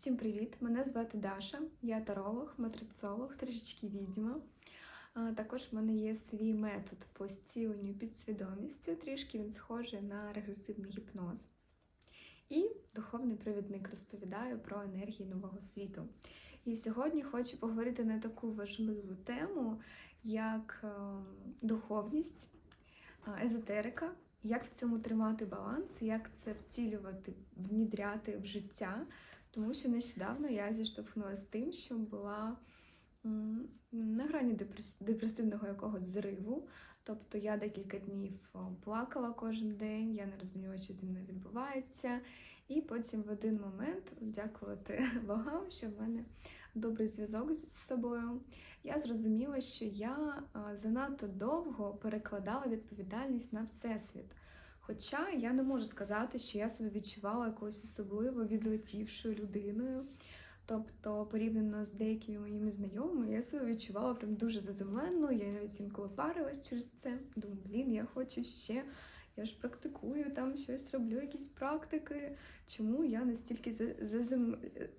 Всім привіт! Мене звати Даша, я таролог, матрицолог, трішечки відьма. Також в мене є свій метод по зціленню підсвідомістю, трішки він схожий на регресивний гіпноз. І духовний провідник розповідаю про енергії нового світу. І сьогодні хочу поговорити на таку важливу тему, як е, духовність, е, езотерика, як в цьому тримати баланс, як це втілювати, внідряти в життя. Тому що нещодавно я зіштовхнулася з тим, що була на грані депресивного якогось зриву. Тобто я декілька днів плакала кожен день, я не розуміла, що зі мною відбувається. І потім в один момент, дякувати богам, що в мене добрий зв'язок з собою, я зрозуміла, що я занадто довго перекладала відповідальність на всесвіт. Хоча я не можу сказати, що я себе відчувала якоюсь особливо відлетівшою людиною. Тобто, порівняно з деякими моїми знайомими, я себе відчувала прям дуже заземленно, я навіть інколи парилась через це. Думаю, блін, я хочу ще, я ж практикую там щось роблю, якісь практики. Чому я настільки за, за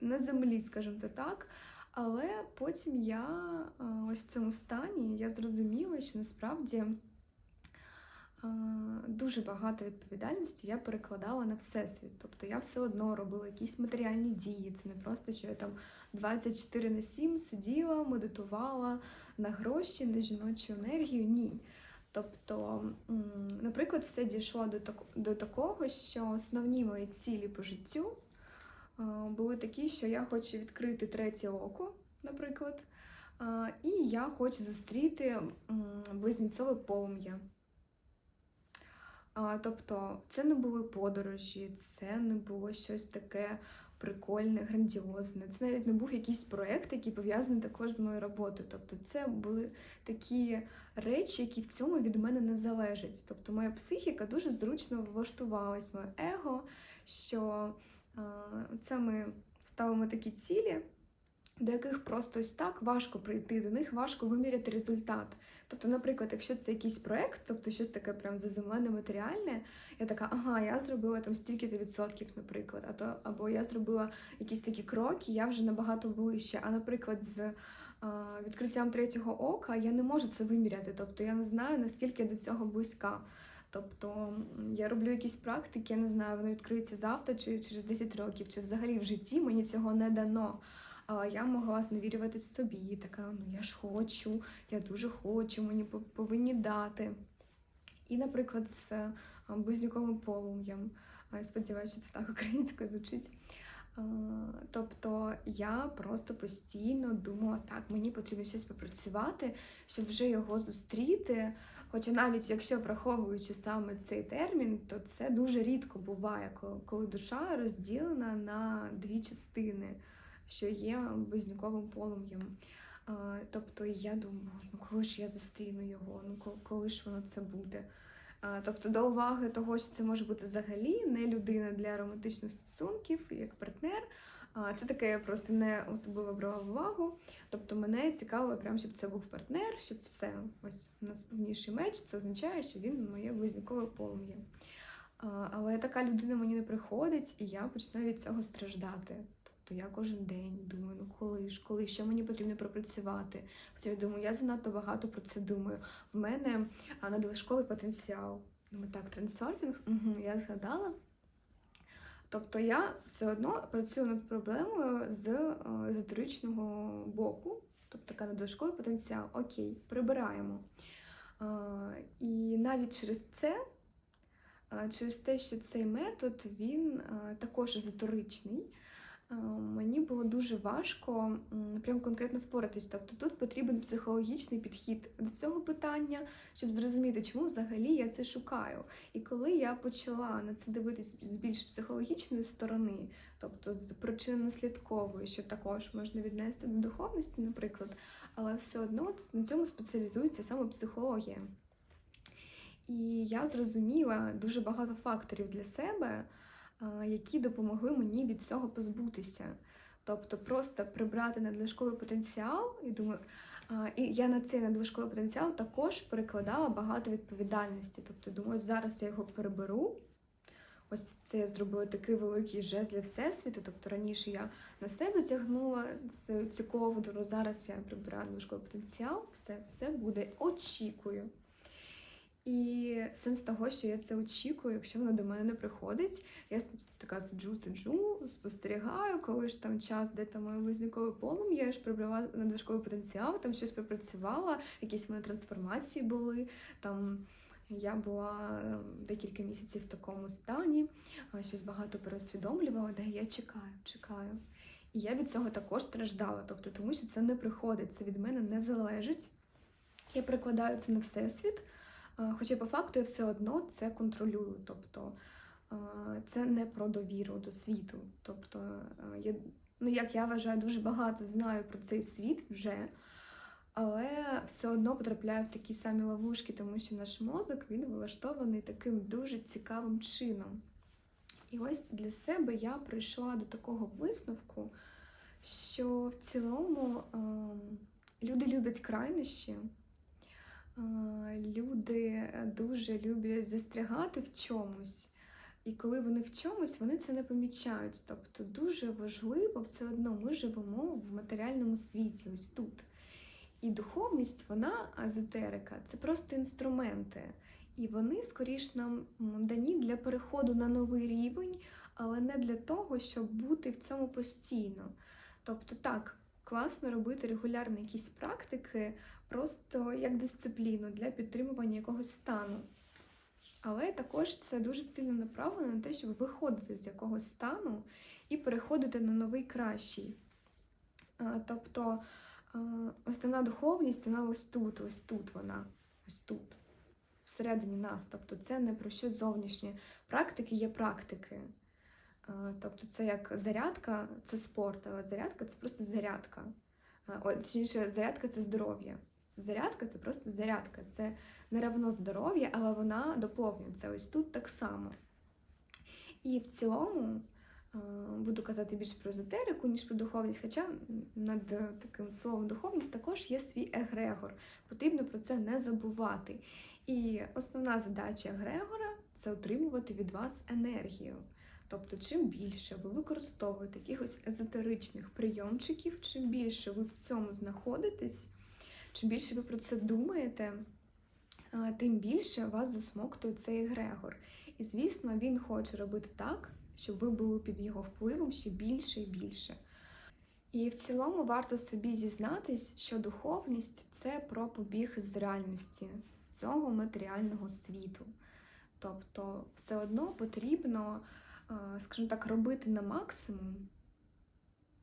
на землі, скажімо то так. Але потім я ось в цьому стані я зрозуміла, що насправді дуже багато відповідальності я перекладала на всесвіт. Тобто я все одно робила якісь матеріальні дії. Це не просто, що я там 24 на 7 сиділа, медитувала на гроші, на жіночу енергію. Ні. Тобто, наприклад, все дійшло до, так- до такого, що основні мої цілі по життю були такі, що я хочу відкрити третє око, наприклад, і я хочу зустріти близнецове полум'я. А, тобто, це не були подорожі, це не було щось таке прикольне, грандіозне. Це навіть не був якийсь проєкт, який пов'язаний також з моєю роботою. Тобто, це були такі речі, які в цьому від мене не залежать. Тобто, моя психіка дуже зручно влаштувалась, моє его, що а, це ми ставимо такі цілі. До яких просто ось так важко прийти, до них важко виміряти результат. Тобто, наприклад, якщо це якийсь проект, тобто щось таке прям заземлене, матеріальне, я така, ага, я зробила там стільки-то відсотків, наприклад, а то або я зробила якісь такі кроки, я вже набагато ближче. А наприклад, з а, відкриттям третього ока я не можу це виміряти. Тобто я не знаю, наскільки до цього близька. Тобто я роблю якісь практики, я не знаю, вони відкриються завтра чи через 10 років, чи взагалі в житті мені цього не дано. Я могла зневірюватись в собі, така, ну я ж хочу, я дуже хочу, мені повинні дати. І, наприклад, з а, близнюковим полум'ям, сподіваюся, це так українською звучить. Тобто я просто постійно думала, так, мені потрібно щось попрацювати, щоб вже його зустріти. Хоча навіть якщо враховуючи саме цей термін, то це дуже рідко буває, коли душа розділена на дві частини що є близнюковим полум'ям. Тобто я думаю, ну коли ж я зустріну його, ну коли ж воно це буде. Тобто до уваги того, що це може бути взагалі не людина для романтичних стосунків, як партнер. Це таке я просто не особливо брала увагу. Тобто мене цікаво, прям, щоб це був партнер, щоб все. Ось у нас повніший меч, це означає, що він моє близнюкове полум'я. Але така людина мені не приходить, і я починаю від цього страждати. Тобто я кожен день думаю, ну коли ж, коли що мені потрібно пропрацювати. Потім я думаю, я занадто багато про це думаю. В мене надлишковий потенціал. Думаю, так, трансерфінг, угу, я згадала. Тобто я все одно працюю над проблемою з езотеричного боку, тобто така надлишковий потенціал. Окей, прибираємо. І навіть через це, через те, що цей метод він також езотеричний, мені було дуже важко прям конкретно впоратись. Тобто тут потрібен психологічний підхід до цього питання, щоб зрозуміти, чому взагалі я це шукаю. І коли я почала на це дивитись з більш психологічної сторони, тобто з причинно-наслідкової, що також можна віднести до духовності, наприклад, але все одно на цьому спеціалізується саме психологія. І я зрозуміла дуже багато факторів для себе, які допомогли мені від цього позбутися. Тобто просто прибрати надлишковий потенціал, і думаю, і я на цей надлишковий потенціал також перекладала багато відповідальності. Тобто, думаю, зараз я його переберу, ось це я зробила такий великий жест для всесвіту. Тобто раніше я на себе тягнула цю, ковдру, зараз я прибираю надлишковий потенціал, все, все буде, очікую. І сенс того, що я це очікую, якщо воно до мене не приходить, я така сиджу, сиджу, спостерігаю, коли ж там час, де там моє близнюкове полум'я, я ж прибрала надлишковий потенціал, там щось пропрацювала, якісь мої трансформації були. Там я була ем, декілька місяців в такому стані, щось багато переусвідомлювала, де я чекаю, чекаю. І я від цього також страждала, тобто тому що це не приходить, це від мене не залежить. Я перекладаю це на всесвіт. А, Хоча по факту я все одно це контролюю. Тобто це не про довіру до світу. Тобто, я, ну, як я вважаю, дуже багато знаю про цей світ вже, але все одно потрапляю в такі самі ловушки, тому що наш мозок він влаштований таким дуже цікавим чином. І ось для себе я прийшла до такого висновку, що в цілому ем, люди люблять крайнощі. Е, Люди дуже люблять застрягати в чомусь, і коли вони в чомусь, вони це не помічають. Тобто дуже важливо все одно ми живемо в матеріальному світі, ось тут. І духовність, вона езотерика, це просто інструменти. І вони скоріш нам дані для переходу на новий рівень, але не для того, щоб бути в цьому постійно. Тобто, так, класно робити регулярно якісь практики, просто як дисципліну для підтримування якогось стану. Але також це дуже сильно направлено на те, щоб виходити з якогось стану і переходити на новий кращий. Тобто основна духовність, вона ось тут, ось тут вона, ось тут, всередині нас. Тобто це не про щось зовнішнє. Практики є практики. Тобто це як зарядка, це спорт, а зарядка це просто зарядка. Точніше, зарядка це здоров'я. Зарядка це просто зарядка. Це не равно здоров'я, але вона доповнюється ось тут так само. І в цілому е, буду казати більше про езотерику, ніж про духовність, хоча над таким словом духовність також є свій егрегор. Потрібно про це не забувати. І основна задача егрегора це отримувати від вас енергію. Тобто, чим більше ви використовуєте якихось езотеричних прийомчиків, чим більше ви в цьому знаходитесь, чим більше ви про це думаєте, тим більше вас засмоктує цей егрегор. І, звісно, він хоче робити так, щоб ви були під його впливом ще більше і більше. І в цілому варто собі зізнатись, що духовність це про побіг з реальності, з цього матеріального світу. Тобто, все одно потрібно, скажімо так, робити на максимум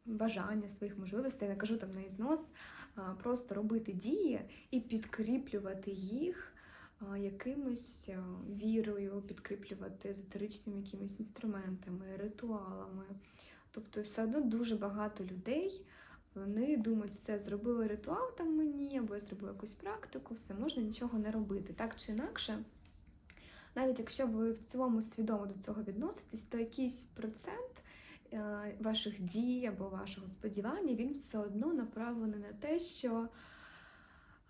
бажання своїх можливостей, я не кажу там на ізнос, просто робити дії і підкріплювати їх якимось вірою, підкріплювати езотеричними якимись інструментами, ритуалами. Тобто, все одно дуже багато людей. Вони думають, все, зробили ритуал там мені, або я зробила якусь практику, все, можна нічого не робити. Так чи інакше, навіть якщо ви в цілому свідомо до цього відноситесь, то якийсь процент ваших дій або вашого сподівання, він все одно направлений на те, що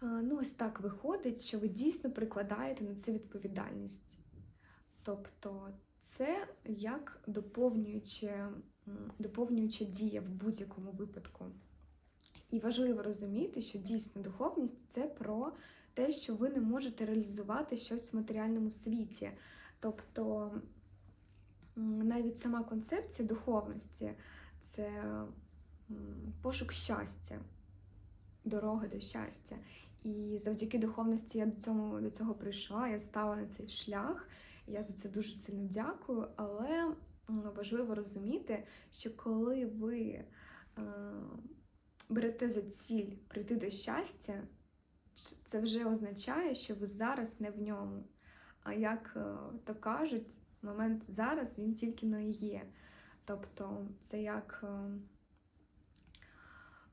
е, ну, ось так виходить, що ви дійсно прикладаєте на це відповідальність. Тобто це як доповнююча, доповнююча дія в будь-якому випадку. І важливо розуміти, що дійсно духовність це про те, що ви не можете реалізувати щось в матеріальному світі. Тобто навіть сама концепція духовності це пошук щастя, дорога до щастя. І завдяки духовності я до цього, до цього прийшла, я стала на цей шлях. Я за це дуже сильно дякую, але важливо розуміти, що коли ви е, берете за ціль прийти до щастя, це вже означає, що ви зараз не в ньому. А як е, то кажуть, момент зараз він тільки но і є. Тобто це як е,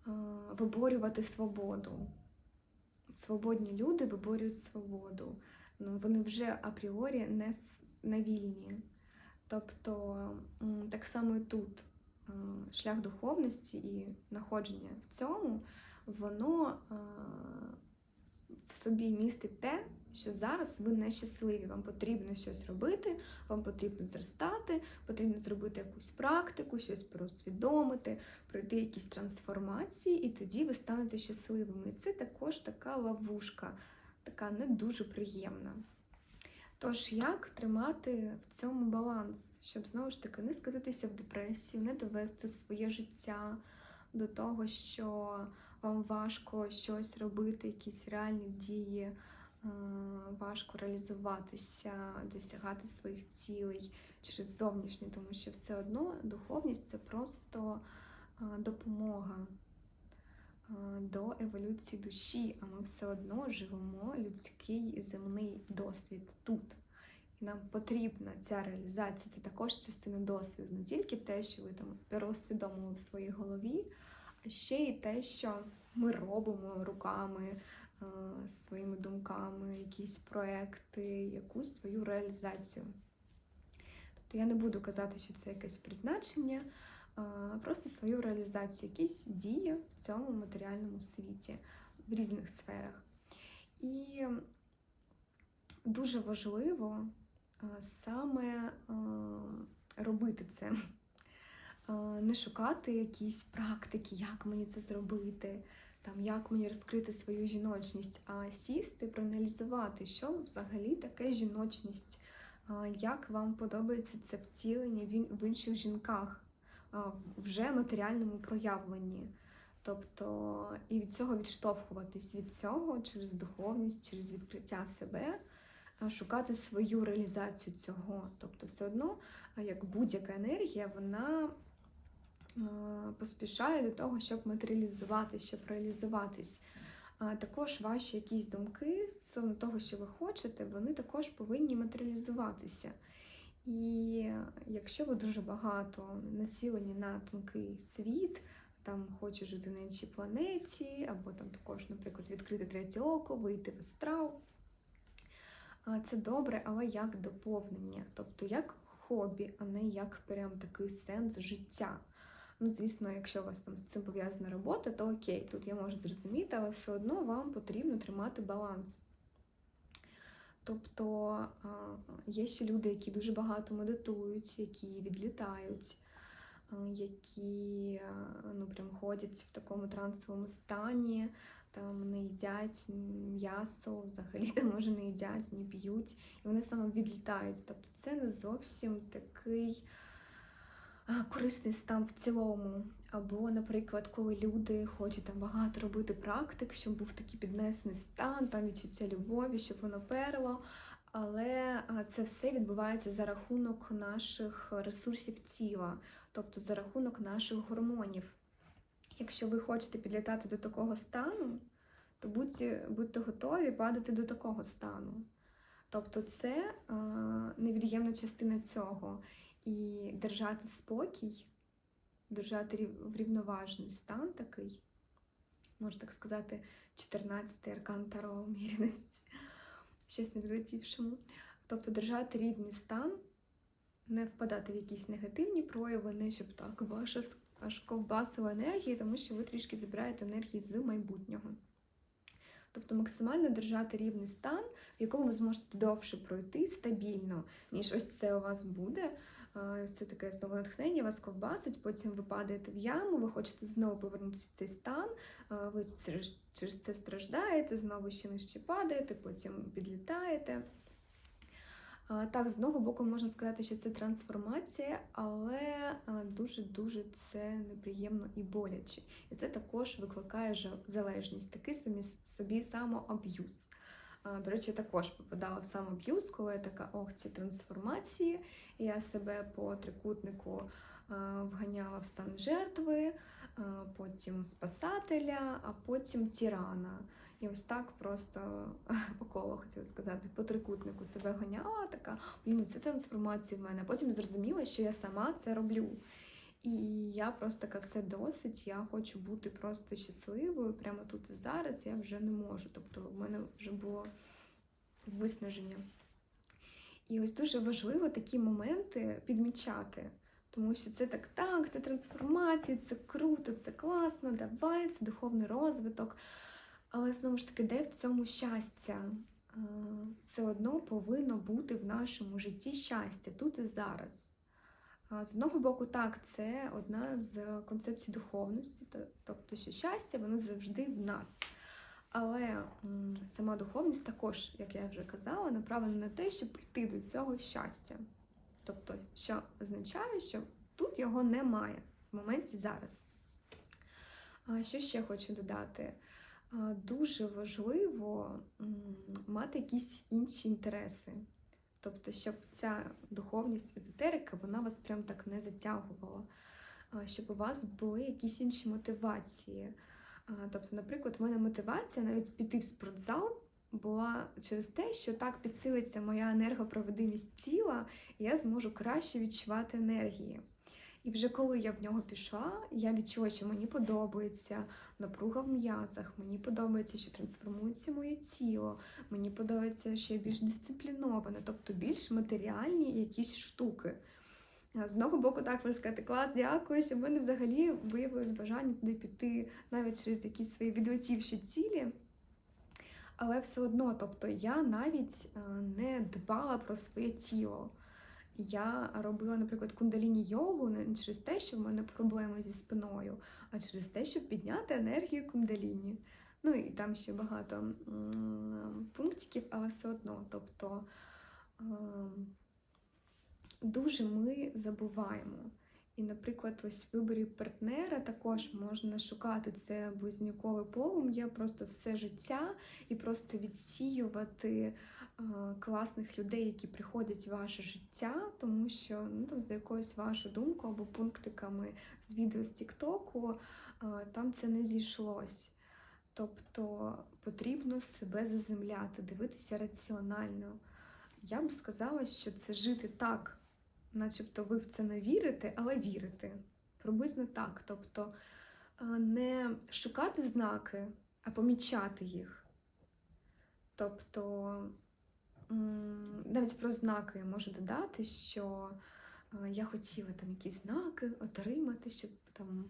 е, виборювати свободу. Свободні люди виборюють свободу. Ну, вони вже апріорі не, не вільні. Тобто так само і тут е, шлях духовності і знаходження в цьому, воно в собі містить те, що зараз ви нещасливі. Вам потрібно щось робити, вам потрібно зростати, потрібно зробити якусь практику, щось просвідомити, пройти якісь трансформації, і тоді ви станете щасливими. І це також така ловушка, така не дуже приємна. Тож, як тримати в цьому баланс, щоб знову ж таки не скатитися в депресію, не довести своє життя до того, що вам важко щось робити, якісь реальні дії, важко реалізуватися, досягати своїх цілей через зовнішнє, тому що все одно духовність це просто е, допомога е, до еволюції душі, а ми все одно живемо людський земний досвід тут. І нам потрібна ця реалізація, це також частина досвіду, не тільки те, що ви там переосвідомили в своїй голові, а ще й те, що ми робимо руками, е, своїми думками, якісь проекти, якусь свою реалізацію. Тобто я не буду казати, що це якесь призначення, просто свою реалізацію, якісь дії в цьому матеріальному світі в різних сферах. І дуже важливо е, саме е, робити це. Е, Не шукати якісь практики, як мені це зробити, там, як мені розкрити свою жіночність, а сісти, проаналізувати, що взагалі таке жіночність, як вам подобається це втілення в інших жінках, вже матеріальному проявленні. Тобто і від цього відштовхуватись від цього через духовність, через відкриття себе, шукати свою реалізацію цього. Тобто, все одно, як будь-яка енергія, вона поспішає до того, щоб матеріалізувати, щоб реалізуватись. Також ваші якісь думки стосовно того, що ви хочете, вони також повинні матеріалізуватися. І якщо ви дуже багато націлені на тонкий світ, там хочу жити на іншій планеті, або там також, наприклад, відкрити третє око, вийти в астрал. Це добре, але як доповнення, тобто як хобі, а не як прям такий сенс життя. Ну, звісно, якщо у вас там з цим пов'язана робота, то окей, тут я можу зрозуміти, але все одно вам потрібно тримати баланс. Тобто є ще люди, які дуже багато медитують, які відлітають, які ну, прям ходять в такому трансовому стані, там не їдять м'ясо, взагалі там може не їдять, не п'ють, і вони саме відлітають. Тобто це не зовсім такий корисний стан в цілому. Або, наприклад, коли люди хочуть там багато робити практик, щоб був такий піднесений стан, там відчуття любові, щоб воно перло. Але це все відбувається за рахунок наших ресурсів тіла, тобто за рахунок наших гормонів. Якщо ви хочете підлітати до такого стану, то будьте, будьте готові падати до такого стану. Тобто це невід'ємна частина цього. І держати спокій, держати рів- врівноважений стан такий, можна так сказати, 14-й аркан Таро уміряності, щось не відлетівшому. Тобто держати рівний стан, не впадати в якісь негативні прояви, не щоб так ваша аж ковбасила енергії, тому що ви трішки забираєте енергії з майбутнього. Тобто максимально держати рівний стан, в якому ви зможете довше пройти стабільно, ніж ось це у вас буде. Це таке знову натхнення, вас ковбасить, потім ви падаєте в яму, ви хочете знову повернутися в цей стан, ви через, це страждаєте, знову ще нижче падаєте, потім підлітаєте. Так, з одного боку можна сказати, що це трансформація, але дуже-дуже це неприємно і боляче. І це також викликає залежність, такий собі, самоаб'юз. До речі, також попадала в самоаб'юз, коли я така, ох, ці трансформації. Я себе по трикутнику вганяла в стан жертви, потім спасателя, а потім тирана. І ось так просто по колу хотіла сказати, по трикутнику себе ганяла, така, блін, ну це трансформація в мене. Потім зрозуміла, що я сама це роблю. І я просто така все досить. Я хочу бути просто щасливою прямо тут і зараз. Я вже не можу. Тобто, в мене вже було виснаження. І ось дуже важливо такі моменти підмічати. Тому що це так, так, це трансформація, це круто, це класно, давай, це духовний розвиток. Але знову ж таки, де в цьому щастя? Все одно повинно бути в нашому житті щастя тут і зараз. З одного боку, так, це одна з концепцій духовності, тобто, що щастя, воно завжди в нас. Але сама духовність також, як я вже казала, направлена на те, щоб прийти до цього щастя. Тобто, що означає, що тут його немає в моменті зараз. Що ще хочу додати? Дуже важливо мати якісь інші інтереси. Тобто, щоб ця духовність, езотерика, вона вас прям так не затягувала, щоб у вас були якісь інші мотивації. Тобто, наприклад, в мене мотивація навіть піти в спортзал була через те, що так підсилиться моя енергопроводимість тіла, і я зможу краще відчувати енергії. І вже коли я в нього пішла, я відчула, що мені подобається напруга в м'язах, мені подобається, що трансформується моє тіло, мені подобається, що я більш дисциплінована, тобто більш матеріальні якісь штуки. З одного боку, так можна сказати, клас, дякую, що в мене взагалі виявилось бажання туди піти навіть через якісь свої відлетівші цілі. Але все одно, тобто я навіть не дбала про своє тіло. Я робила, наприклад, кундаліні йогу не через те, що в мене проблеми зі спиною, а через те, щоб підняти енергію кундаліні. Ну і там ще багато пунктиків, але все одно. Тобто ем, дуже ми забуваємо. І, наприклад, ось в виборі партнера також можна шукати це близнюкове полум'я просто все життя і просто відсіювати класних людей, які приходять в ваше життя, тому що ну, там, за якоюсь вашу думку або пунктиками з відео з Тіктоку там це не зійшлось. Тобто потрібно себе заземляти, дивитися раціонально. Я б сказала, що це жити так, начебто ви в це не вірите, але вірите. Приблизно так. Тобто е, не шукати знаки, а помічати їх. Тобто, навіть про знаки я можу додати, що е, я хотіла там якісь знаки отримати, щоб там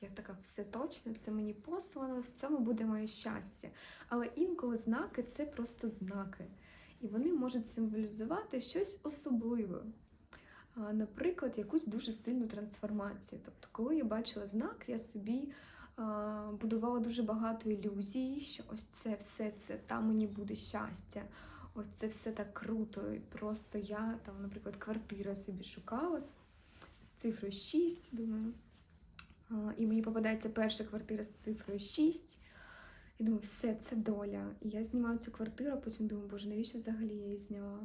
я така все точно, це мені послано, в цьому буде моє щастя. Але інколи знаки це просто знаки. І вони можуть символізувати щось особливе. Наприклад, якусь дуже сильну трансформацію. Тобто, коли я бачила знак, я собі будувала дуже багато ілюзій, що ось це все це там мені буде щастя. Ось це все так круто. І просто я там, наприклад, квартира собі шукала з цифрою 6, думаю. І мені попадається перша квартира з цифрою 6. І думаю, все, це доля. І я знімаю цю квартиру, а потім думаю, боже, навіщо взагалі я її зняла?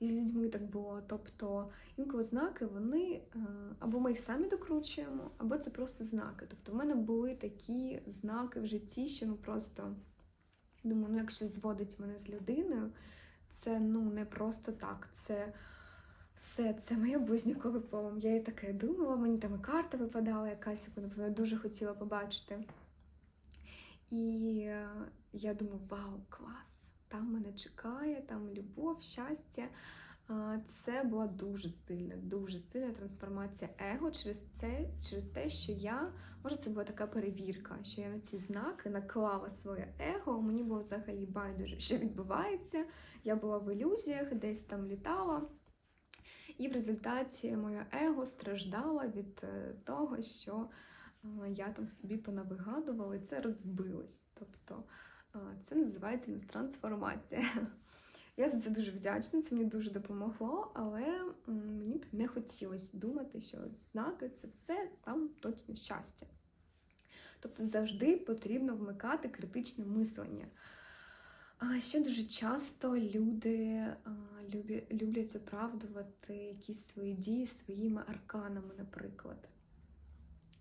І з людьми так було. Тобто інколи знаки, вони е, або ми їх самі докручуємо, або це просто знаки. Тобто в мене були такі знаки в житті, що ну просто думаю, ну якщо зводить мене з людиною, це ну не просто так. Це все, це моє близнюкове полум'я. Я і таке думала, мені там і карта випадала якась, яку напевно, дуже хотіла побачити. І е, я думаю, вау, клас! Там мене чекає, там любов, щастя. Це була дуже сильна, дуже сильна трансформація его через це, через те, що я, може, це була така перевірка, що я на ці знаки наклала своє его. Мені було взагалі байдуже, що відбувається. Я була в ілюзіях, десь там літала. І в результаті моє его страждало від е, того, що е, я там собі понавигадувала, і це розбилось. Тобто це називається у нас трансформація. Я за це дуже вдячна, це мені дуже допомогло, але мені б не хотілося думати, що знаки це все там точно щастя. Тобто завжди потрібно вмикати критичне мислення. А ще дуже часто люди люблять оправдувати якісь свої дії своїми арканами, наприклад.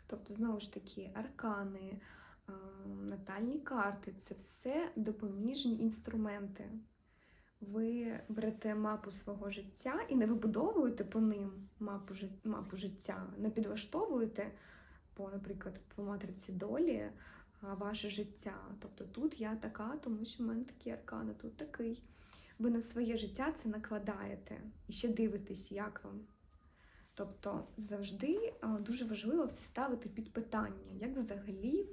Тобто, знову ж таки, аркани, натальні карти це все допоміжні інструменти. Ви берете мапу свого життя і не вибудовуєте по ним мапу, мапу життя, не підлаштовуєте по, наприклад, по матриці долі ваше життя. Тобто тут я така, тому що в мене такі аркани, тут такий. Ви на своє життя це накладаєте і ще дивитесь, як вам. Тобто завжди дуже важливо все ставити під питання, як взагалі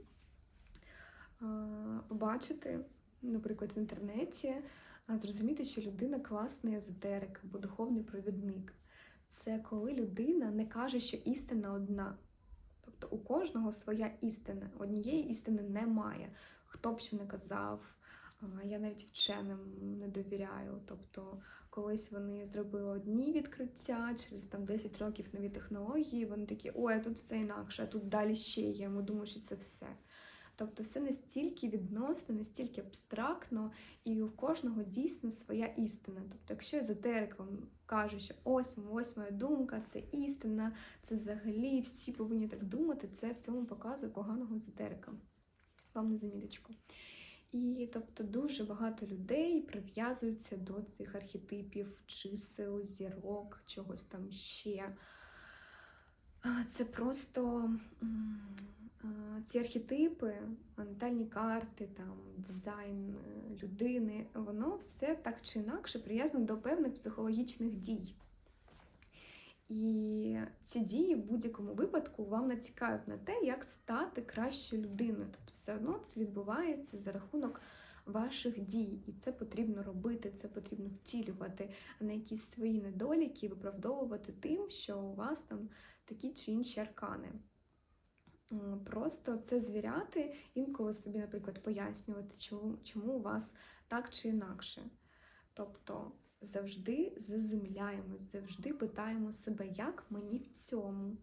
побачити, наприклад, в інтернеті, зрозуміти, що людина класний езотерик або духовний провідник. Це коли людина не каже, що істина одна. Тобто у кожного своя істина. Однієї істини немає. Хто б що не казав, я навіть вченим не довіряю. Тобто, колись вони зробили одні відкриття, через там 10 років нові технології, вони такі, ой, тут все інакше, а тут далі ще є. Ми думаємо, що це все. Тобто все настільки відносно, настільки абстрактно, і у кожного дійсно своя істина. Тобто, якщо езотерик вам каже, що ось ось моя думка, це істина, це взагалі всі повинні так думати, це в цьому показує поганого езотерика. Вам на заміточку. І тобто дуже багато людей прив'язуються до цих архетипів, чисел, зірок, чогось там ще. Це просто ці архетипи, натальні карти, там, дизайн е, людини, воно все так чи інакше прив'язано до певних психологічних дій. І ці дії в будь-якому випадку вам натякають на те, як стати кращою людиною. Тобто, все одно це відбувається за рахунок ваших дій, і це потрібно робити, це потрібно втілювати, а не якісь свої недоліки виправдовувати тим, що у вас там такі чи інші аркани. Просто це звіряти, інколи собі, наприклад, пояснювати, чому, чому у вас так чи інакше. Тобто завжди заземляємось, завжди питаємо себе, як мені в цьому.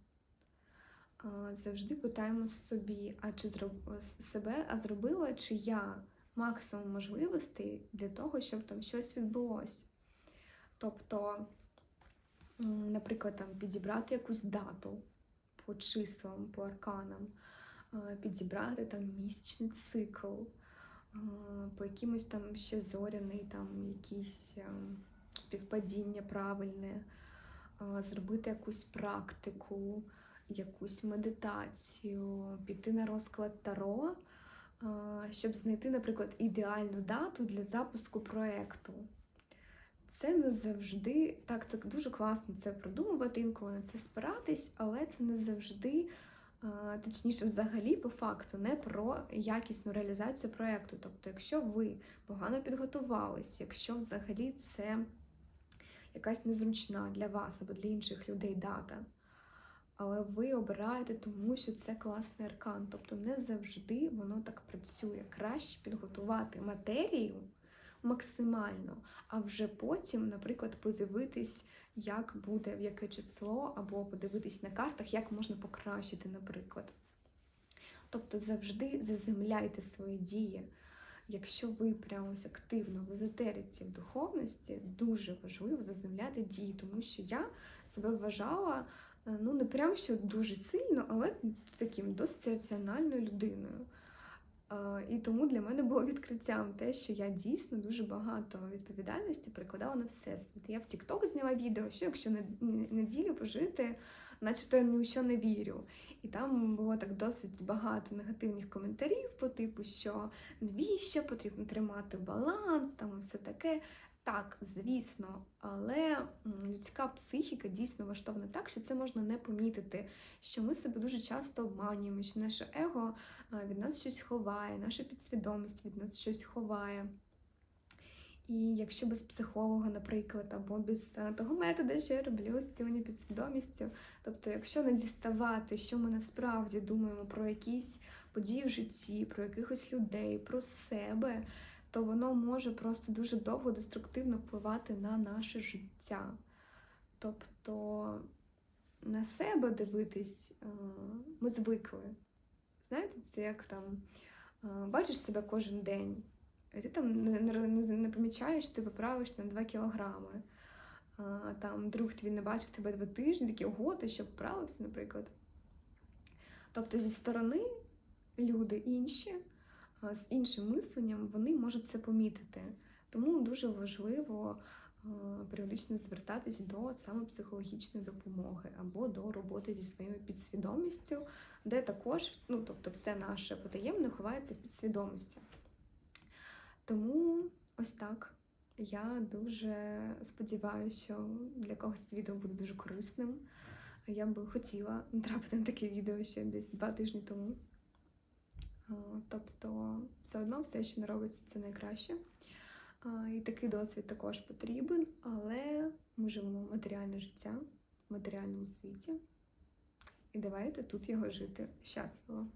Завжди питаємо собі, а чи зроб... себе, а зробила чи я максимум можливостей для того, щоб там щось відбулося. Тобто, наприклад, там підібрати якусь дату по числам, по арканам, підібрати там місячний цикл, по якимось там ще зоряний, там якісь співпадіння правильне, зробити якусь практику, якусь медитацію, піти на розклад Таро, щоб знайти, наприклад, ідеальну дату для запуску проєкту. Це не завжди так, це дуже класно це продумувати, інколи на це спиратись, але це не завжди, точніше, взагалі, по факту, не про якісну реалізацію проєкту. Тобто, якщо ви погано підготувались, якщо взагалі це якась незручна для вас або для інших людей дата, але ви обираєте тому, що це класний аркан. Тобто не завжди воно так працює. Краще підготувати матерію максимально, а вже потім, наприклад, подивитись, як буде, в яке число, або подивитись на картах, як можна покращити, наприклад. Тобто завжди заземляйте свої дії. Якщо ви прямо ось активно в езотериці, в духовності, дуже важливо заземляти дії, тому що я себе вважала ну не прям що дуже сильно, але таким досить раціональною людиною. Е, І тому для мене було відкриттям те, що я дійсно дуже багато відповідальності прикладала на всесвіт. Я в TikTok зняла відео, що якщо не- не- неділю пожити, начебто я ні у що не вірю. І там було так досить багато негативних коментарів по типу, що навіщо потрібно тримати баланс, там і все таке. Так, звісно, але людська психіка дійсно влаштована так, що це можна не помітити, що ми себе дуже часто обманюємо, що наше его від нас щось ховає, наша підсвідомість від нас щось ховає. І якщо без психолога, наприклад, або без е, того методу, що я роблю зцілення підсвідомістю, тобто, якщо не діставати, що ми насправді думаємо про якісь події в житті, про якихось людей, про себе, то воно може просто дуже довго деструктивно впливати на наше життя. Тобто на себе дивитись е, ми звикли. Знаєте, це як там е, бачиш себе кожен день, і ти там не, помічаєш, ти виправишся на 2 кілограми. Там друг твій не бачив тебе два тижні, такий ого, ти що вправився, наприклад. Тобто зі сторони люди інші, з іншим мисленням, вони можуть це помітити. Тому дуже важливо періодично звертатись до саме психологічної допомоги або до роботи зі своєю підсвідомістю, де також ну, тобто все наше потаємне ховається в підсвідомості. Тому ось так. Я дуже сподіваюся, що для когось це відео буде дуже корисним. Я би хотіла натрапити на таке відео ще десь два тижні тому. А, Тобто, все одно все, що не робиться, це найкраще. І такий досвід також потрібен, але ми живемо матеріальне життя в матеріальному світі. І давайте тут його жити щасливо.